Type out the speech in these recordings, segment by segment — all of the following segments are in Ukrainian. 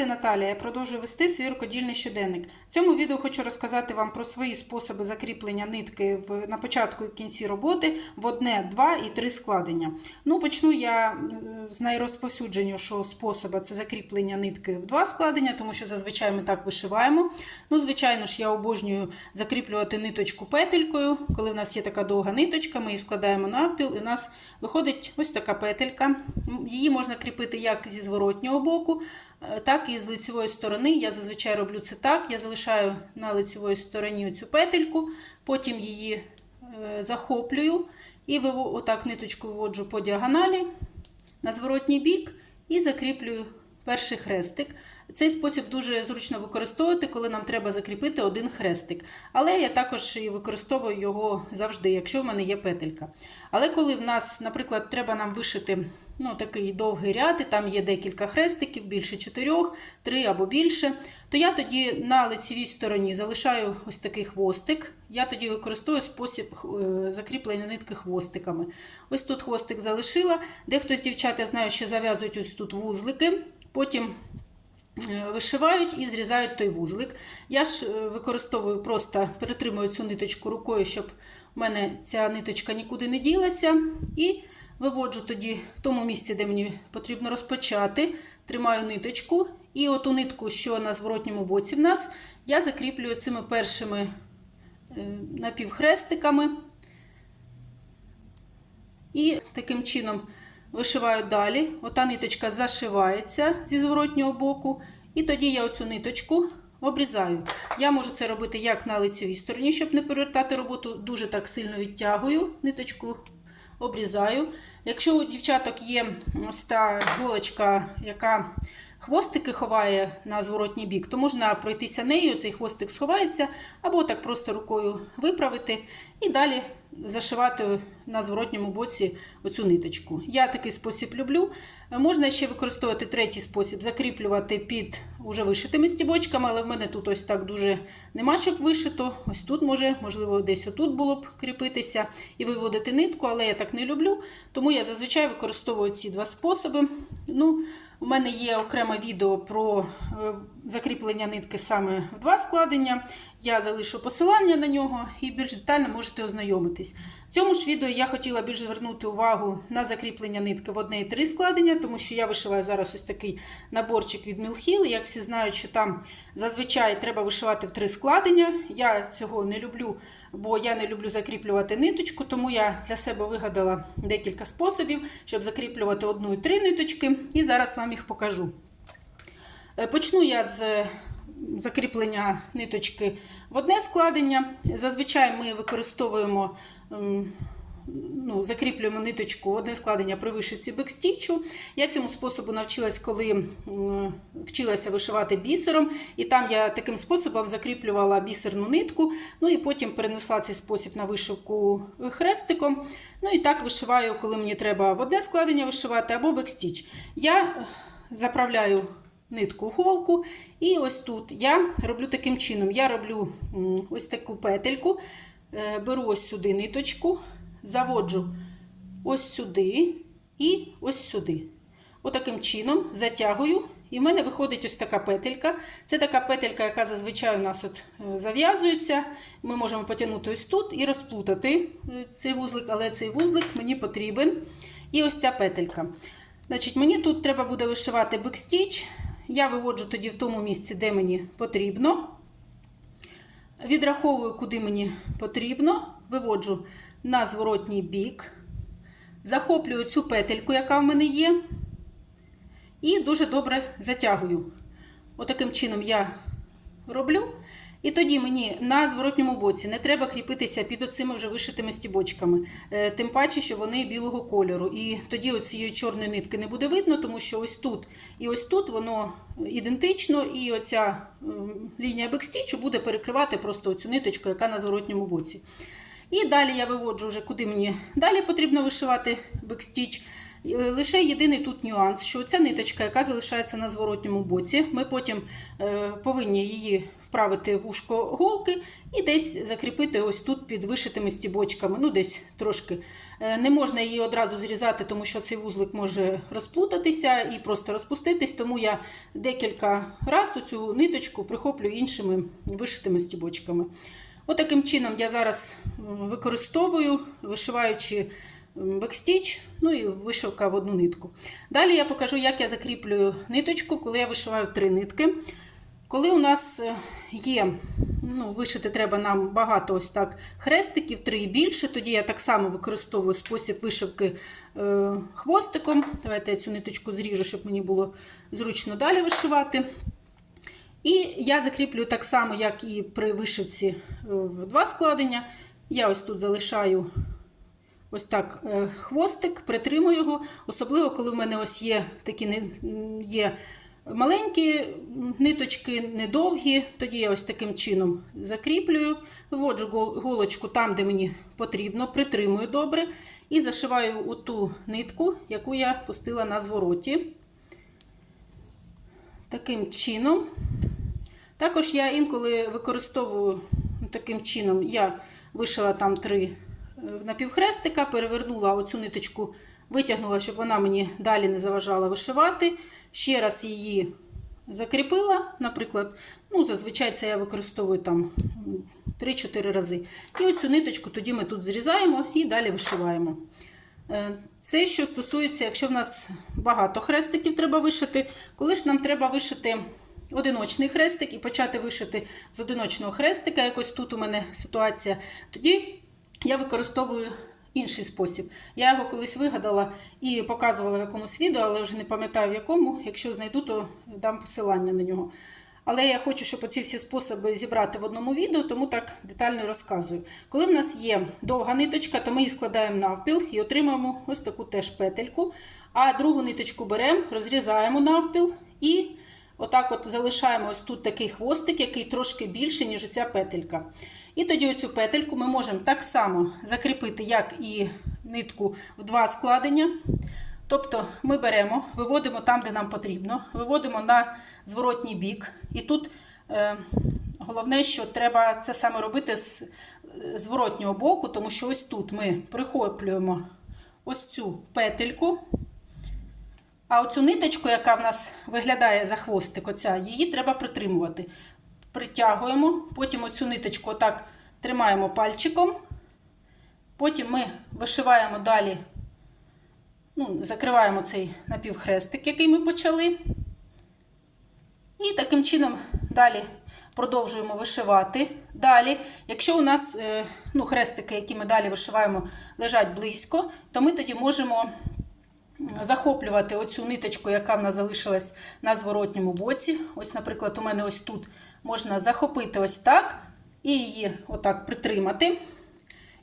Звати Наталія. Я продовжую вести свій рукодільний щоденник. В цьому відео хочу розказати вам про свої способи закріплення нитки в, на початку і в кінці роботи в одне, два і три складення. Ну, почну я з найрозповсюдженішого способу це закріплення нитки в два складення, тому що зазвичай ми так вишиваємо. Ну, звичайно ж, я обожнюю закріплювати ниточку петелькою. Коли в нас є така довга ниточка, ми її складаємо навпіл, і у нас виходить ось така петелька. Її можна кріпити як зі зворотнього боку, е, так і з лицевої сторони. Я зазвичай роблю це так. Я залишаю на лицевій стороні цю петельку, потім її е, захоплюю і отак ниточку вводжу по діагоналі на зворотній бік і закріплюю перший хрестик. Цей спосіб дуже зручно використовувати, коли нам треба закріпити один хрестик. Але я також і використовую його завжди, якщо в мене є петелька. Але коли в нас, наприклад, треба нам вишити ну, такий довгий ряд, і там є декілька хрестиків, більше чотирьох, три або більше, то я тоді на лицевій стороні залишаю ось такий хвостик. Я тоді використовую спосіб е, закріплення нитки хвостиками. Ось тут хвостик залишила. Дехто з дівчат, я знаю, що зав'язують ось тут вузлики, потім е, вишивають і зрізають той вузлик. Я ж е, використовую просто перетримую цю ниточку рукою, щоб у мене ця ниточка нікуди не ділася. І виводжу тоді в тому місці, де мені потрібно розпочати, тримаю ниточку. І оту нитку, що на зворотньому боці в нас, я закріплюю цими першими е, напівхрестиками. І таким чином вишиваю далі. Ота ниточка зашивається зі зворотнього боку. І тоді я оцю ниточку обрізаю. Я можу це робити як на лицевій стороні, щоб не перевертати роботу. Дуже так сильно відтягую ниточку, обрізаю. Якщо у дівчаток є ось та голочка, яка хвостики ховає на зворотній бік, то можна пройтися нею, цей хвостик сховається, або так просто рукою виправити і далі зашивати на зворотньому боці оцю ниточку. Я такий спосіб люблю. Можна ще використовувати третій спосіб, закріплювати під уже вишитими стібочками, але в мене тут ось так дуже нема щоб вишито. Ось тут може, можливо, десь отут було б кріпитися і виводити нитку, але я так не люблю. Тому я зазвичай використовую ці два способи. Ну, у мене є окреме відео про е, закріплення нитки саме в два складення. Я залишу посилання на нього і більш детально можете ознайомитись. В цьому ж відео я хотіла більш звернути увагу на закріплення нитки в одне і три складення, тому що я вишиваю зараз ось такий наборчик від Мілхіл. Як всі знають, що там зазвичай треба вишивати в три складення. Я цього не люблю, бо я не люблю закріплювати ниточку, тому я для себе вигадала декілька способів, щоб закріплювати одну і три ниточки, і зараз вам їх покажу. Е, Почну я з закріплення ниточки в одне складення. Зазвичай ми використовуємо, ем, ну, закріплюємо ниточку одне складення при вишивці бекстічу. Я цьому способу навчилась, коли вчилася вишивати бісером, і там я таким способом закріплювала бісерну нитку, ну і потім перенесла цей спосіб на вишивку хрестиком. Ну і так вишиваю, коли мені треба в одне складення вишивати або бекстіч. Я заправляю нитку голку. І ось тут я роблю таким чином: я роблю ось таку петельку, е, беру ось сюди ниточку, заводжу ось сюди і ось сюди. Отаким чином затягую. І в мене виходить ось така петелька. Це така петелька, яка зазвичай у нас от е, зав'язується. Ми можемо потягнути ось тут і розплутати е, цей вузлик, але цей вузлик мені потрібен. І ось ця петелька. Значить, Мені тут треба буде вишивати бекстіч. Я виводжу тоді в тому місці, де мені потрібно. Відраховую, куди мені потрібно. Виводжу на зворотній бік. Захоплюю цю петельку, яка в мене є. І дуже добре затягую. Отаким чином я роблю. І тоді мені на зворотньому боці не треба кріпитися під оцими вже вишитими стібочками, Е, тим паче, що вони білого кольору. І тоді оцієї чорної нитки не буде видно, тому що ось тут і ось тут воно ідентично, і оця лінія бекстічу буде перекривати просто оцю ниточку, яка на зворотньому боці. І далі я виводжу вже, куди мені далі потрібно вишивати бекстіч. І Лише єдиний тут нюанс, що ця ниточка, яка залишається на зворотньому боці, ми потім е, повинні її вправити в ушко голки і десь закріпити ось тут під вишитими стібочками, ну десь трошки. Е, Не можна її одразу зрізати, тому що цей вузлик може розплутатися і просто розпуститись, тому я декілька разів цю ниточку прихоплю іншими вишитими стібочками. Отаким чином я зараз використовую, вишиваючи бекстіч, ну і вишивка в одну нитку. Далі я покажу, як я закріплюю ниточку, коли я вишиваю три нитки. Коли у нас е, є, ну, вишити треба нам багато ось так хрестиків, три і більше, тоді я так само використовую спосіб вишивки е, хвостиком. Давайте я цю ниточку зріжу, щоб мені було зручно далі вишивати. І я закріплюю так само, як і при вишивці е, в два складення. Я ось тут залишаю ось так е, хвостик, притримую його. Особливо, коли в мене ось є такі є маленькі ниточки, недовгі, тоді я ось таким чином закріплюю, виводжу гол- голочку там, де мені потрібно, притримую добре і зашиваю оту нитку, яку я пустила на звороті. Таким чином. Також я інколи використовую ну, таким чином, я вишила там три напівхрестика, перевернула оцю ниточку, витягнула, щоб вона мені далі не заважала вишивати. Ще раз її закріпила, наприклад, ну, зазвичай це я використовую там 3-4 рази. І оцю ниточку тоді ми тут зрізаємо і далі вишиваємо. Е, Це що стосується, якщо в нас багато хрестиків треба вишити, коли ж нам треба вишити одиночний хрестик і почати вишити з одиночного хрестика, якось тут у мене ситуація, тоді я використовую інший спосіб. Я його колись вигадала і показувала в якомусь відео, але вже не пам'ятаю в якому. Якщо знайду, то дам посилання на нього. Але я хочу, щоб оці всі способи зібрати в одному відео, тому так детально розказую. Коли в нас є довга ниточка, то ми її складаємо навпіл і отримаємо ось таку теж петельку. А другу ниточку беремо, розрізаємо навпіл і отак от залишаємо ось тут такий хвостик, який трошки більший, ніж ця петелька. І тоді оцю петельку ми можемо так само закріпити, як і нитку в два складення. Тобто ми беремо, виводимо там, де нам потрібно, виводимо на зворотній бік. І тут е, головне, що треба це саме робити з е, зворотнього боку, тому що ось тут ми прихоплюємо ось цю петельку. А оцю ниточку, яка в нас виглядає за хвостик, оця, її треба притримувати. Притягуємо, потім оцю ниточку отак тримаємо пальчиком. Потім ми вишиваємо далі ну, закриваємо цей напівхрестик, який ми почали. І таким чином далі продовжуємо вишивати. Далі, якщо у нас е, ну, хрестики, які ми далі вишиваємо, лежать близько, то ми тоді можемо захоплювати оцю ниточку, яка в нас залишилась на зворотньому боці. Ось, наприклад, у мене ось тут можна захопити ось так і її отак притримати.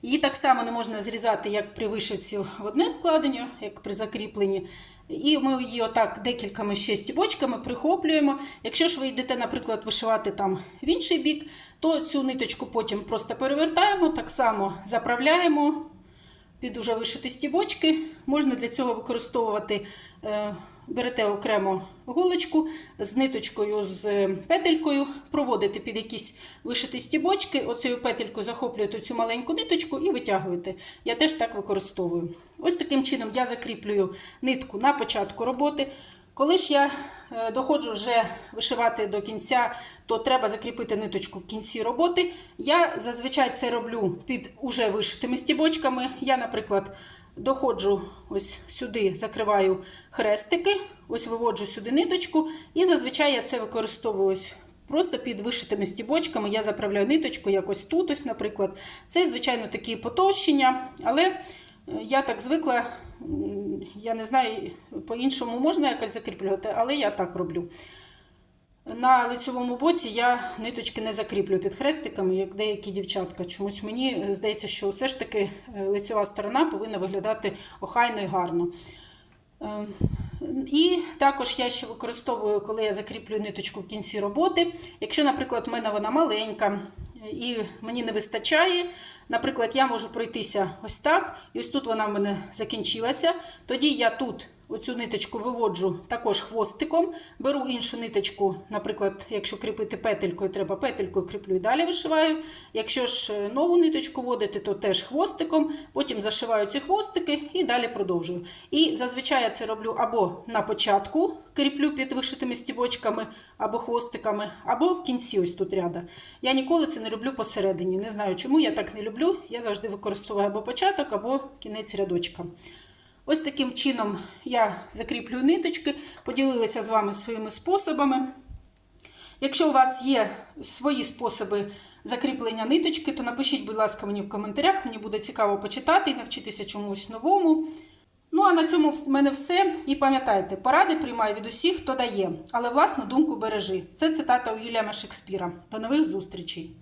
Її так само не можна зрізати, як при вишивці в одне складення, як при закріпленні. І ми її отак декількома ще стібочками прихоплюємо. Якщо ж ви йдете, наприклад, вишивати там в інший бік, то цю ниточку потім просто перевертаємо, так само заправляємо під уже вишиті стібочки. Можна для цього використовувати, е, берете окремо голочку з ниточкою, з петелькою, проводите під якісь вишиті стібочки, оцею петелькою захоплюєте цю маленьку ниточку і витягуєте. Я теж так використовую. Ось таким чином я закріплюю нитку на початку роботи. Коли ж я е, доходжу вже вишивати до кінця, то треба закріпити ниточку в кінці роботи. Я зазвичай це роблю під уже вишитими стібочками. Я, наприклад, доходжу ось сюди, закриваю хрестики, ось виводжу сюди ниточку, і зазвичай я це використовую ось просто під вишитими стібочками. Я заправляю ниточку, якось тут, ось, наприклад. Це, звичайно, такі потовщення, але я так звикла. Я не знаю, по-іншому можна якось закріплювати, але я так роблю. На лицьовому боці я ниточки не закріплю під хрестиками, як деякі дівчатка. Чомусь мені здається, що все ж таки е, лицьова сторона повинна виглядати охайно і гарно. Е, І також я ще використовую, коли я закріплюю ниточку в кінці роботи. Якщо, наприклад, в мене вона маленька, і мені не вистачає. Наприклад, я можу пройтися ось так, і ось тут вона в мене закінчилася. Тоді я тут оцю ниточку виводжу також хвостиком, беру іншу ниточку, наприклад, якщо кріпити петелькою, треба петелькою кріплю і далі вишиваю. Якщо ж е, нову ниточку вводити, то теж хвостиком, потім зашиваю ці хвостики і далі продовжую. І зазвичай я це роблю або на початку кріплю під вишитими стібочками або хвостиками, або в кінці ось тут ряда. Я ніколи це не роблю посередині. Не знаю, чому я так не люблю. Я завжди використовую або початок, або кінець рядочка. Ось таким чином я закріплюю ниточки, поділилася з вами своїми способами. Якщо у вас є свої способи закріплення ниточки, то напишіть, будь ласка, мені в коментарях. Мені буде цікаво почитати і навчитися чомусь новому. Ну, а на цьому в мене все. І пам'ятайте, поради приймаю від усіх, хто дає, але власну думку бережи. Це цитата у Уільяма Шекспіра. До нових зустрічей!